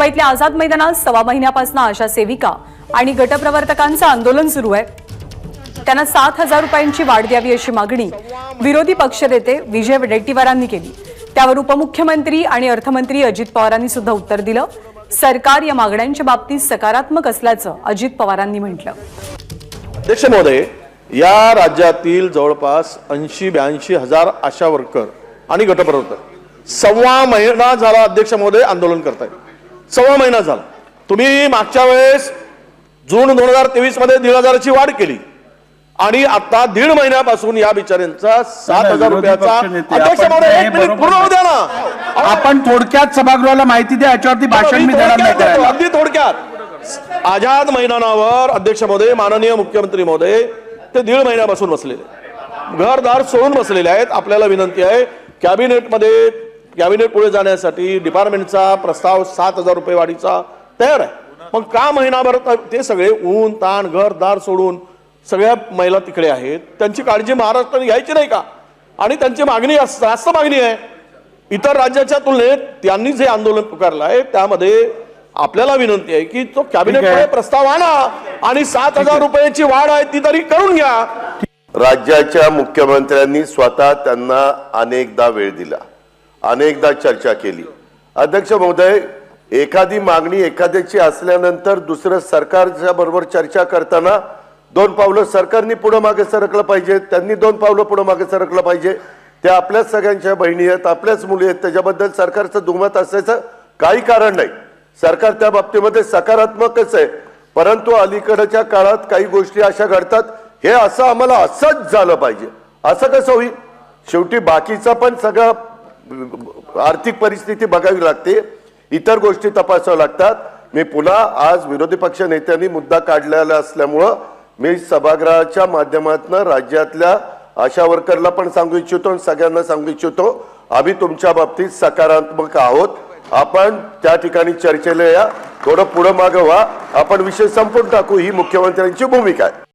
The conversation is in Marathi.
मुंबईतल्या आझाद मैदानात सव्वा महिन्यापासून आशा सेविका आणि गटप्रवर्तकांचं आंदोलन सुरू आहे. त्यांना सात हजार रुपयांची वाढ द्यावी अशी मागणी विरोधी पक्षनेते विजय वडेट्टीवारांनी केली. त्यावर उपमुख्यमंत्री आणि अर्थमंत्री अजित पवारांनी सुद्धा उत्तर दिलं. सरकार या मागण्यांच्या बाबतीत सकारात्मक असल्याचं अजित पवारांनी म्हटलं. अध्यक्ष महोदय या राज्यातील जवळपास ऐंशी ब्याऐंशी हजार आशा वर्कर आणि गटप्रवर्तक सव्वा महिना झाला अध्यक्ष महोदय आंदोलन करतायत. सव्वा महिना झाला. तुम्ही मागच्या वेळेस जून दोन हजार तेवीसमध्ये दीड हजाराची वाढ केली. आणि आता दीड महिन्यापासून या बिचाऱ्यांचा सात हजार रुपयाचा अध्यक्ष आपण महोदय एक मिनिट बरोबर पूर्ण होऊ द्या ना. आपण थोडक्यात सभागृहाला माहिती द्या याच्यावरती भाषण मी देणार नाही अगदी थोडक्यात. आझाद मैदानावर अध्यक्ष महोदय माननीय मुख्यमंत्री महोदय ते दीड महिन्यापासून बसलेले. घरदार सोडून बसलेले आहेत. आपल्याला विनंती आहे कॅबिनेटमध्ये कॅबिनेट पुढे जाण्यासाठी डिपार्टमेंटचा प्रस्ताव सात हजार रुपये वाढीचा तयार आहे. मग का महिनाभर त- सगळे ऊन ताण घरदार सोडून सगळ्या महिला तिकडे आहेत? त्यांची काळजी महाराष्ट्राने घ्यायची नाही का? आणि त्यांची मागणी जास्त जास्त मागणी आहे. इतर राज्याच्या तुलनेत त्यांनी जे आंदोलन पुकारलं आहे त्यामध्ये आपल्याला विनंती आहे की तो कॅबिनेटमध्ये प्रस्ताव आणा आणि सात हजार रुपयाची वाढ आहे ती तरी करून घ्या. राज्याच्या मुख्यमंत्र्यांनी स्वतः त्यांना अनेकदा वेळ दिला. अनेकदा चर्चा केली. अध्यक्ष महोदय एखादी मागणी एखाद्याची असल्यानंतर दुसरं सरकारच्या बरोबर चर्चा करताना दोन पावलं सरकारनी पुढं मागे सरकलं पाहिजे त्यांनी दोन पावलं पुढं मागे सरकलं पाहिजे. त्या आपल्याच सगळ्यांच्या बहिणी आहेत आपल्याच मुली आहेत त्याच्याबद्दल सरकारचं दुमत असल्याचं काही कारण नाही. सरकार त्या बाबतीमध्ये सकारात्मकच आहे. परंतु अलीकडच्या काळात काही गोष्टी अशा घडतात हे असं आम्हाला असंच झालं पाहिजे. असं कसं होईल? शेवटी बाकीचा पण सगळं आर्थिक परिस्थिती बघावी लागते. इतर गोष्टी तपासाव्या लागतात. मी पुन्हा आज विरोधी पक्ष नेत्यांनी मुद्दा काढलेला असल्यामुळं मी सभागृहाच्या माध्यमातून राज्यातल्या आशा वर्करला पण सांगू इच्छितो आणि सगळ्यांना सांगू इच्छितो. आम्ही तुमच्या बाबतीत सकारात्मक आहोत. आपण त्या ठिकाणी चर्चेला या. थोडं पुढं मागं व्हा. आपण विषय संपून टाकू. ही मुख्यमंत्र्यांची भूमिका आहे.